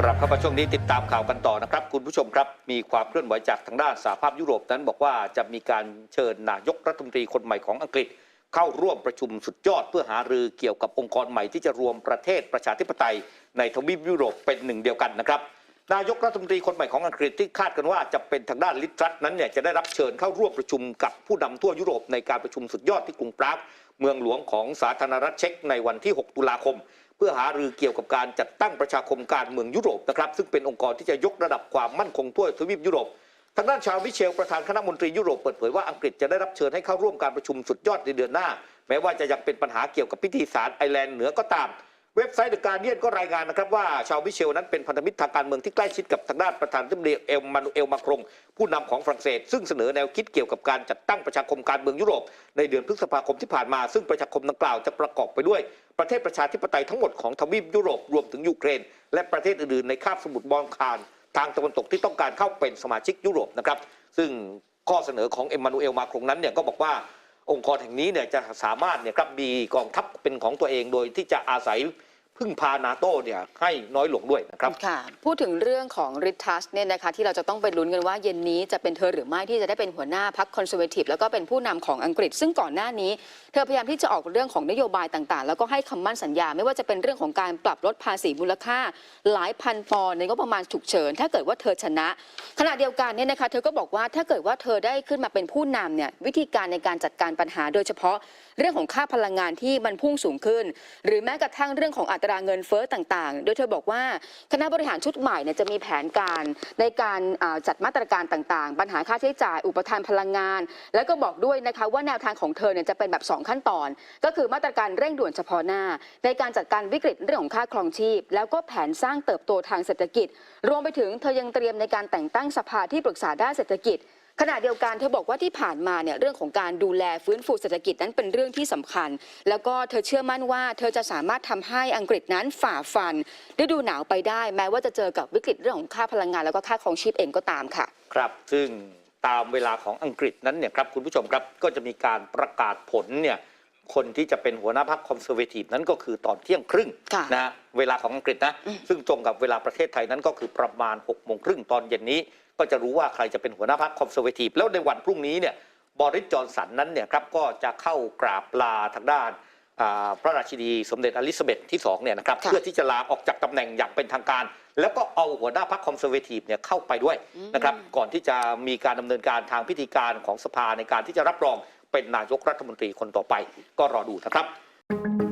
กลับเข้ามาช่วงนี้ติดตามข่าวกันต่อนะครับ คุณผู้ชมครับ มีความเคลื่อนไหวจากทางด้านสหภาพยุโรปนั้นบอกว่าจะมีการเชิญนายกรัฐมนตรีคนใหม่ของอังกฤษ เข้าร่วมประชุมสุดยอดเพื่อหารือเกี่ยวกับองค์กรใหม่ที่จะรวมประเทศประชาธิปไตยในทวีปยุโรปเป็นหนึ่งเดียวกันนะครับ นายกรัฐมนตรีคนใหม่ของอังกฤษที่คาดกันว่าจะเป็นทางด้านลิทรัสนั้นเนี่ยจะได้รับเชิญเข้าร่วมประชุมกับผู้นำทั่วยุโรปในการประชุมสุดยอดที่กรุงปรากเมืองหลวงของสาธารณรัฐเช็กในวันที่ 6 ตุลาคม เพื่อหารือเกี่ยวกับการจัดตั้งประชาคมการเมืองยุโรปนะครับซึ่งเป็นองค์กรที่จะยกระดับความมั่นคงทั่วทวีปยุโรปทางด้านชาวมิเชลประธานคณะมนตรียุโรปเปิดเผยว่าอังกฤษจะได้รับเชิญให้เข้าร่วมการประชุมสุดยอดในเดือนหน้า แม้ว่าจะยังเป็นปัญหาเกี่ยวกับพิธีสารไอร์แลนด์เหนือก็ตาม เว็บไซต์เดอะการเดียนก็รายงานนะครับว่าชาวมิเชลนั้นเป็นพันธมิตรทางการเมืองที่ใกล้ชิดกับทางด้านประธานาธิบดีเอลมานูเอลมาครงผู้นำของฝรั่งเศส ซึ่งเสนอแนวคิดเกี่ยวกับการจัดตั้งประชาคมการเมืองยุโรป ในเดือนพฤษภาคมที่ผ่านมา ซึ่งประชาคมดังกล่าวจะประกอบไปด้วยประเทศประชาธิปไตยทั้งหมดของทวีปยุโรปรวมถึงยูเครน และประเทศอื่นๆในคาบสมุทรบอลคานทางตะวันตกที่ต้องการเข้าเป็นสมาชิกยุโรปนะครับซึ่งข้อเสนอของเอ็มมานูเอลมาครงนั้นเนี่ยก็บอกว่าองค์กรแห่งนี้เนี่ยจะสามารถเนี่ยครับมีกองทัพเป็นของตัวเองโดยที่จะอาศัย พึ่งพานาโต้เนี่ยให้น้อยลงด้วยนะครับ ค่ะ พูดถึงเรื่องของริทัสเนี่ยนะคะที่เราจะต้องไปลุ้นกันว่าเย็นนี้จะเป็นเธอหรือไม่ที่จะได้เป็นหัวหน้าพรรคคอนเซอร์เวทีฟแล้วก็เป็นผู้นำของอังกฤษ ซึ่งก่อนหน้านี้ เธอพยายามที่จะออกเรื่องของนโยบายต่างๆ แล้วก็ให้คำมั่นสัญญา ไม่ว่าจะเป็นเรื่องของการปรับลดภาษีมูลค่า หลายพันปอนด์ในงบประมาณฉุกเฉิน ถ้าเกิดว่าเธอชนะ ขณะเดียวกันเนี่ยนะคะเธอก็บอกว่าถ้าเกิดว่าเธอได้ขึ้นมาเป็นผู้นำเนี่ยวิธีการในการจัดการปัญหาโดยเฉพาะเรื่องของค่าพลังงานที่มันพุ่งสูงขึ้น หรือแม้กระทั่งเรื่องของอัตราเงินเฟ้อต่างๆ โดยเธอบอกว่าคณะบริหารชุดใหม่เนี่ยจะมีแผนการในการจัดมาตรการต่างๆ ปัญหาค่าใช้จ่าย อุปทานพลังงาน แล้วก็บอกด้วยนะคะว่าแนวทางของเธอเนี่ยจะเป็นแบบ 2 ขั้นตอน ก็คือมาตรการเร่งด่วนเฉพาะหน้า ในการจัดการวิกฤตเรื่องของค่าครองชีพ แล้วก็แผนสร้างเติบโตทางเศรษฐกิจ รวมไปถึงเธอยังเตรียมในการแต่งตั้งสภาที่ปรึกษาด้านเศรษฐกิจ ขณะเดียวกันเธอบอกว่าที่ผ่านมาเนี่ยเรื่องของการดูแลฟื้นฟูเศรษฐกิจนั้นเป็นเรื่องที่สำคัญ แล้วก็เธอเชื่อมั่นว่า เธอจะสามารถทำให้อังกฤษนั้นฝ่าฟันฤดูหนาวไปได้ แม้ว่าจะเจอกับวิกฤตเรื่องของค่าพลังงานแล้วก็ค่าครองชีพเองก็ตามค่ะ ครับซึ่งตามเวลาของอังกฤษนั้นเนี่ยครับคุณผู้ชมครับก็จะมีการประกาศผลเนี่ย คนที่จะเป็นหัวหน้าพรรคคอนเซอร์เวทีฟนั้นก็คือตอนเที่ยงครึ่งค่ะนะเวลาของอังกฤษนะอืมซึ่งตรงกับเวลาประเทศไทยนั้นก็คือประมาณ6กโมงครึ่งตอนเย็นนี้ก็จะรู้ว่าใครจะเป็นหัวหน้าพรรคคอนเซอร์เวทีฟแล้วในวันพรุ่งนี้เนี่ยบอริสจอนสันนั้นเนี่ยครับก็จะเข้ากราบลาทางด้านอ่าพระราชินีสมเด็จอลิซาเบธที่2เนี่ยนะครับค่ะเพื่อที่จะลาออกจากตำแหน่งอย่างเป็นทางการ แล้วก็เอาหัวหน้าพรรคคอนเซอร์เวทีฟเนี่ยเข้าไปด้วยอืมนะครับก่อนที่จะมีการดำเนินการทางพิธีการของสภาในการที่จะรับรอง เป็นนายกรัฐมนตรีคนต่อไป ก็รอดูนะครับ